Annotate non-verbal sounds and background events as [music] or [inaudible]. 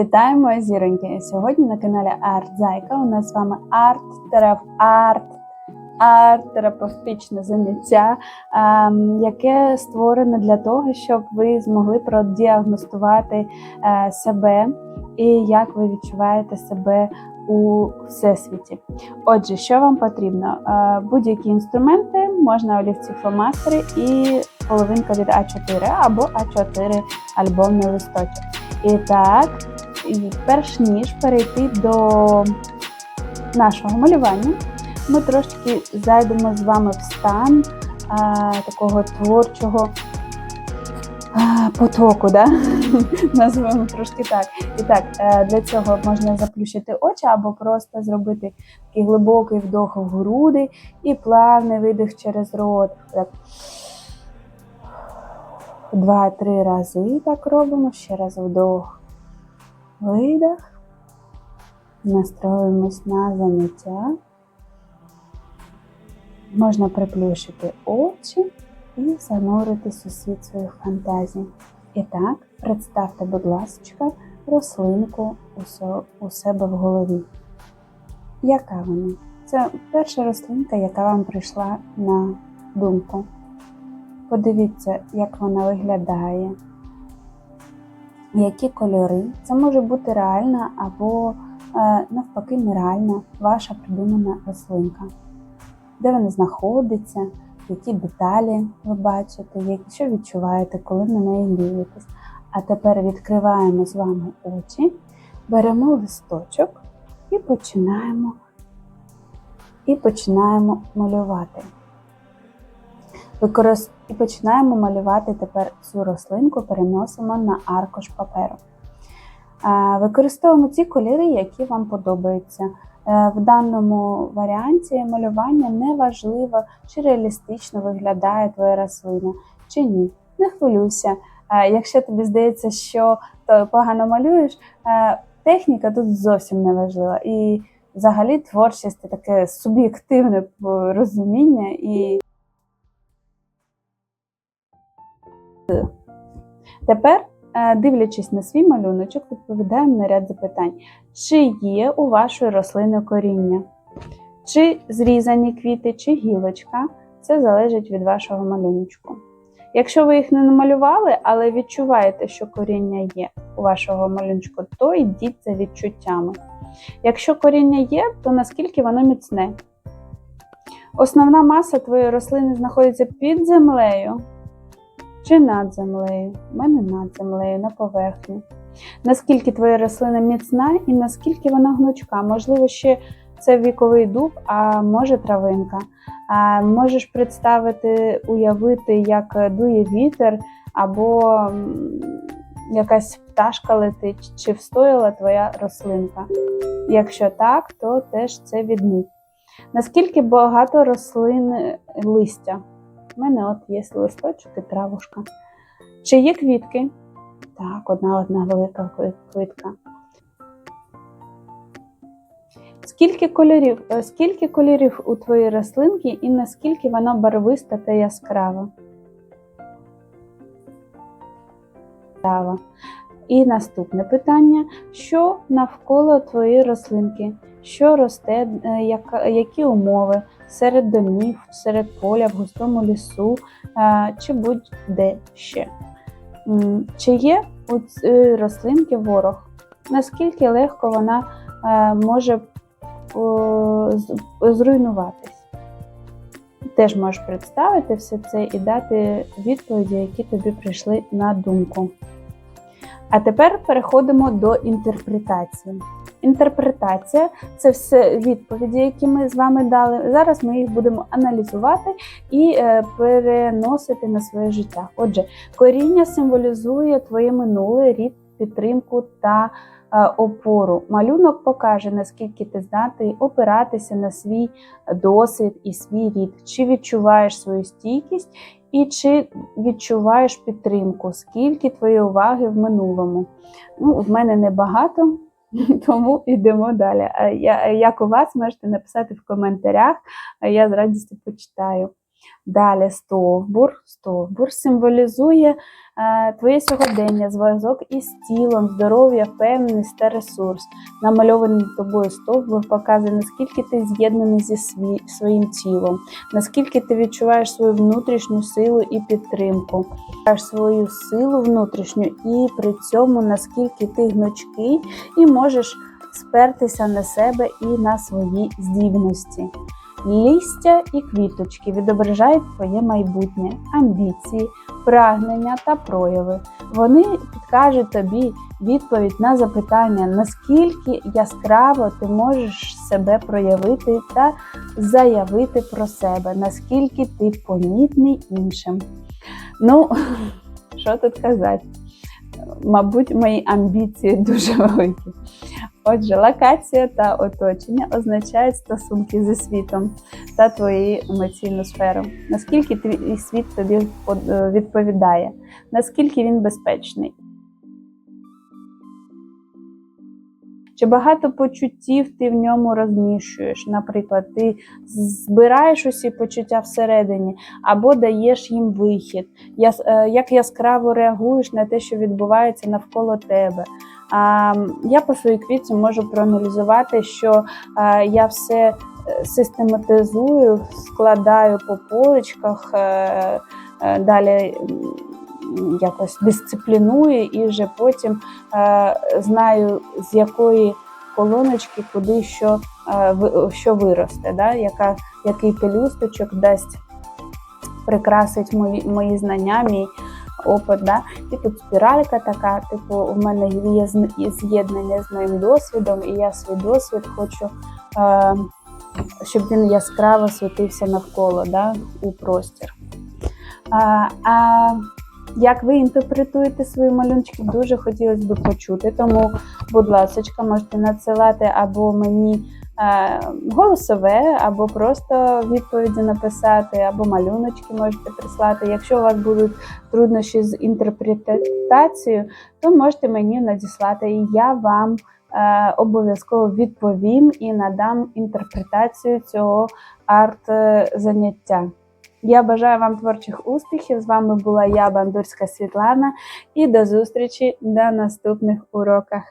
Вітаємо зіроньки! Сьогодні на каналі Арт Зайка у нас з вами арт-терап... арт арт-терапевтичне заняття, ем, яке створене для того, щоб ви змогли продіагностувати е, себе і як ви відчуваєте себе у всесвіті. Отже, що вам потрібно? Е, Будь-які інструменти, можна олівці фломастери і половинка від А4 або А4 альбомний листочок. І так, і перш ніж перейти до нашого малювання, ми трошки зайдемо з вами в стан а, такого творчого а, потоку, да? [laughs] назвемо трошки так. І так, е, для цього можна заплющити очі або просто зробити такий глибокий вдох в груди і плавний видих через рот. Так. Два-три рази так робимо. Ще раз вдох, видих. Настроїмось на заняття. Можна приплющити очі і зануритись у світ своїх фантазій. І так, представте, будь ласка, рослинку у себе в голові. Яка вона? Це перша рослинка, яка вам прийшла на думку. Подивіться, як вона виглядає, які кольори. Це може бути реальна або е, навпаки нереальна ваша придумана рослинка. Де вона знаходиться, які деталі ви бачите, що відчуваєте, коли на неї дивитесь. А тепер відкриваємо з вами очі, беремо листочок і починаємо, і починаємо малювати. Використ... І починаємо малювати тепер цю рослинку, переносимо на аркуш паперу. Е, Використовуємо ті кольори, які вам подобаються. Е, В даному варіанті малювання не важливо, чи реалістично виглядає твоя рослина, чи ні. Не хвилюйся. Е, Якщо тобі здається, що ти погано малюєш, техніка тут зовсім не важлива. І взагалі творчість це таке суб'єктивне розуміння і Тепер, е, дивлячись на свій малюночок, відповідаємо на ряд запитань: чи є у вашої рослини коріння? Чи зрізані квіти, чи гілочка? Це залежить від вашого малюночку. Якщо ви їх не намалювали, але відчуваєте, що коріння є у вашого малюночку, то йдіть за відчуттями. Якщо коріння є, то наскільки воно міцне? Основна маса твоєї рослини знаходиться під землею чи над землею? У мене над землею, на поверхні. Наскільки твоя рослина міцна і наскільки вона гнучка? Можливо, ще це віковий дуб, а може травинка. А можеш представити, уявити, як дує вітер, або якась пташка летить, чи встояла твоя рослинка. Якщо так, то теж це відміть. Наскільки багато рослин е, листя? У мене от є листочок і травушка. Чи є квітки? Так, одна одна велика квітка. Скільки кольорів, е, скільки кольорів у твоїй рослинки і наскільки вона барвиста та яскрава? Яскрава. І наступне питання: що навколо твоєї рослинки? Що росте, е, які умови серед домів, серед поля, в густому лісу е, чи будь-де ще? Чи є у цієї рослинки ворог? Наскільки легко вона е, може зруйнуватись? Теж можеш представити все це і дати відповіді, які тобі прийшли на думку. А тепер переходимо до інтерпретації. Інтерпретація це все відповіді, які ми з вами дали. Зараз ми їх будемо аналізувати і е, переносити на своє життя. Отже, коріння символізує твоє минуле, рід, підтримку та е, опору. Малюнок покаже, наскільки ти здатний опиратися на свій досвід і свій рід, чи відчуваєш свою стійкість і чи відчуваєш підтримку, скільки твоєї уваги в минулому. Ну, в мене небагато, [laughs] тому йдемо далі. Як у вас можете написати в коментарях, я з радістю почитаю. Далі стовбур. Стовбур символізує е, твоє сьогодення, зв'язок із тілом, здоров'я, впевненість та ресурс. Намальований тобою стовбур показує, наскільки ти з'єднаний зі сві- своїм тілом, наскільки ти відчуваєш свою внутрішню силу і підтримку, відчуваєш свою силу внутрішню, і при цьому наскільки ти гнучкий і можеш спертися на себе і на свої здібності. Лістя і квіточки відображають твоє майбутнє, амбіції, прагнення та прояви. Вони підкажуть тобі відповідь на запитання, наскільки яскраво ти можеш себе проявити та заявити про себе, наскільки ти помітний іншим. Ну, [laughs] що тут казати? Мабуть, мої амбіції дуже великі. Отже, локація та оточення означають стосунки зі світом та твою емоційну сферу. Наскільки твій світ тобі е, відповідає, наскільки він безпечний. Чи багато почуттів ти в ньому розміщуєш? Наприклад, ти збираєш усі почуття всередині або даєш їм вихід, е, як яскраво реагуєш на те, що відбувається навколо тебе. Я по своїй квітці можу проаналізувати, що е, я все е, систематизую, складаю по поличках, е, далі якось дисципліную і вже потім знаю, з якої колоночки куди що, що виросте, да? яка, який пелюсточок дасть прикрасить мої, мої знання, мій опит. Да? І тут спіралька така, типу, у мене є з'єднання з моїм досвідом, і я свій досвід хочу, е, щоб він яскраво світився навколо да? у простір. А, а як ви інтерпретуєте свої малюночки, дуже хотілося б почути. Тому, будь ласка, можете надсилати або мені е, голосове, або просто відповіді написати, або малюночки можете прислати. Якщо у вас будуть труднощі з інтерпретацією, то можете мені надіслати, і я вам е, обов'язково відповім і надам інтерпретацію цього арт-заняття. Я бажаю вам творчих успіхів. З вами була я, Бандурська Світлана, і до зустрічі на наступних уроках.